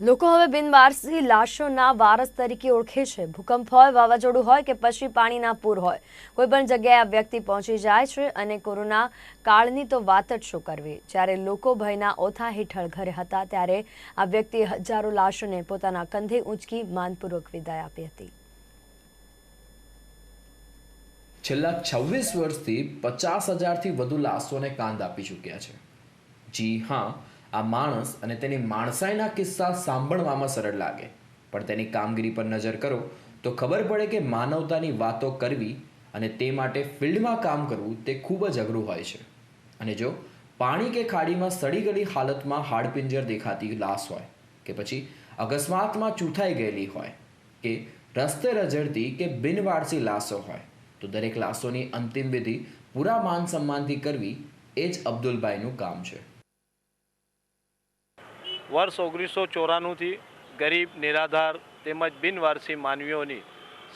લોકો હવે બિનવારસી લાશોના વારસ તરીકે ઓળખે છે. ભૂકંપ હોય, વાવાઝોડું હોય કે પછી પાણીના પૂર હોય. કોઈ પણ જગ્યાએ આ વ્યક્તિ પહોંચી જાય છે અને કોરોના કાળની તો વાત જ શું કરવી? જ્યારે લોકો ભયના ઓથા હેઠળ ઘરે હતા, ત્યારે આ વ્યક્તિએ હજારો લાશોને પોતાના કંધે ઊંચકી માનપૂર્વક વિદાય આપી હતી. છેલ્લા છવ્વીસ વર્ષથી પચાસ હજારથી વધુ લાશોને કાંદ આપી ચૂક્યા છે. જી હા આ માણસ અને તેની માણસાઈના કિસ્સા સાંભળવામાં સરળ લાગે. પણ તેની કામગીરી પર નજર કરો, તો ખબર પડે કે માનવતાની વાતો કરવી અને તે માટે ફિલ્ડમાં કામ કરવું તે ખૂબ જ અઘરું હોય છે. અને જો પાણી કે ખાડીમાં સડી ગયેલી હાલતમાં હાડપિંજર દેખાતી લાશ હોય, કે પછી અકસ્માતમાં ચૂથાઈ ગયેલી હોય, કે રસ્તે રઝળતી કે બિનવારસી લાશો હોય, તો દરેક લાશોની અંતિમ વિધિ પૂરા માન સન્માનથી કરવી એ જ અબ્દુલભાઈનું કામ છે. વર્ષ ઓગણીસો ચોરાણુંથી ગરીબ, નિરાધાર તેમજ બિનવારસી માનવીઓની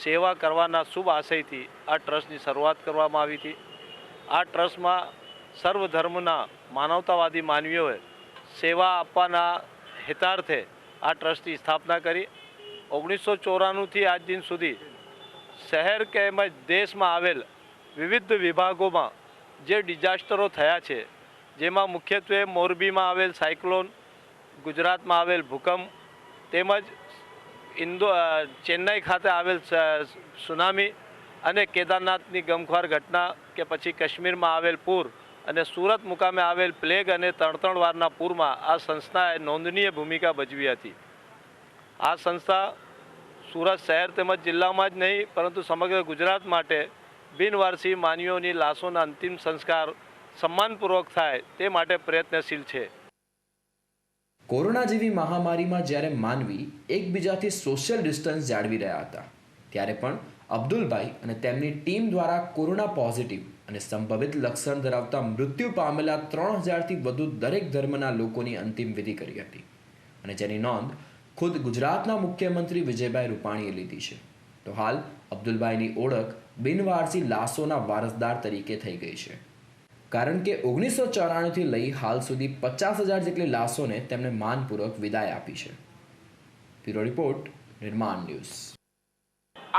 સેવા કરવાના શુભ આશયથી આ ટ્રસ્ટની શરૂઆત કરવામાં આવી હતી. આ ટ્રસ્ટમાં સર્વ ધર્મના માનવતાવાદી માનવીઓએ સેવા આપવાના હિતાર્થે આ ટ્રસ્ટની સ્થાપના કરી. ઓગણીસો ચોરાણુંથી આજ દિન સુધી શહેર કે એમજ દેશમાં આવેલ વિવિધ વિભાગોમાં જે ડિઝાસ્ટરો થયા છે, જેમાં મુખ્યત્વે મોરબીમાં આવેલ સાયક્લોન ગુજરાતમાં આવેલ ભૂકંપ તેમજ ઇન્દો ચેન્નાઈ ખાતે આવેલ સુનામી અને કેદારનાથની ગમખ્વાર ઘટના કે પછી કાશ્મીરમાં આવેલ પૂર અને સુરત મુકામે આવેલ પ્લેગ અને ત્રણ ત્રણ વારના પૂરમાં આ સંસ્થાએ નોંધનીય ભૂમિકા ભજવી હતી. આ સંસ્થા સુરત શહેર તેમજ જિલ્લામાં જ નહીં, પરંતુ સમગ્ર ગુજરાત માટે બિનવારસી માનવીઓની લાશોના અંતિમ સંસ્કાર સન્માનપૂર્વક થાય તે માટે પ્રયત્નશીલ છે. કોરોના જેવી મહામારીમાં જ્યારે માનવી એકબીજાથી સોશિયલ ડિસ્ટન્સ જાળવી રહ્યા હતા, ત્યારે પણ અબ્દુલભાઈ અને તેમની ટીમ દ્વારા કોરોના પોઝિટિવ અને સંભવિત લક્ષણ ધરાવતા મૃત્યુ પામેલા ત્રણ હજારથી વધુ દરેક ધર્મના લોકોની અંતિમ વિધિ કરી હતી. અને જેની નોંધ ખુદ ગુજરાતના મુખ્યમંત્રી વિજયભાઈ રૂપાણીએ લીધી છે. તો હાલ અબ્દુલભાઈની ઓળખ બિનવારસી લાશોના વારસદાર તરીકે થઈ ગઈ છે. કારણ કે ઓગણીસો ચોરાણુંથી લઈ હાલ સુધી પચાસ હજાર જેટલી લાશોને તેમણે માનપૂર્વક વિદાય આપી છે. Bureau report, Nirman news.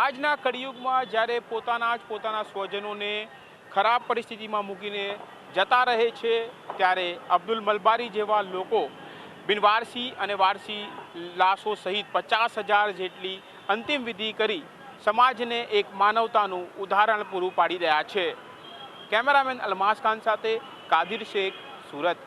આજના કળિયુગમાં જ્યારે પોતાના જ પોતાના સ્વજનોને ખરાબ પરિસ્થિતિમાં મૂકીને જતા રહે છે, ત્યારે અબ્દુલ મલબારી જેવા લોકો બિનવારસી અને વારસી લાશો સહિત પચાસ હજાર જેટલી અંતિમ વિધિ કરી સમાજને એક માનવતાનું ઉદાહરણ પૂરું પાડી રહ્યા છે. કેમેરામેન અલમાસ ખાન સાથે કાદિર શેખ સુરત.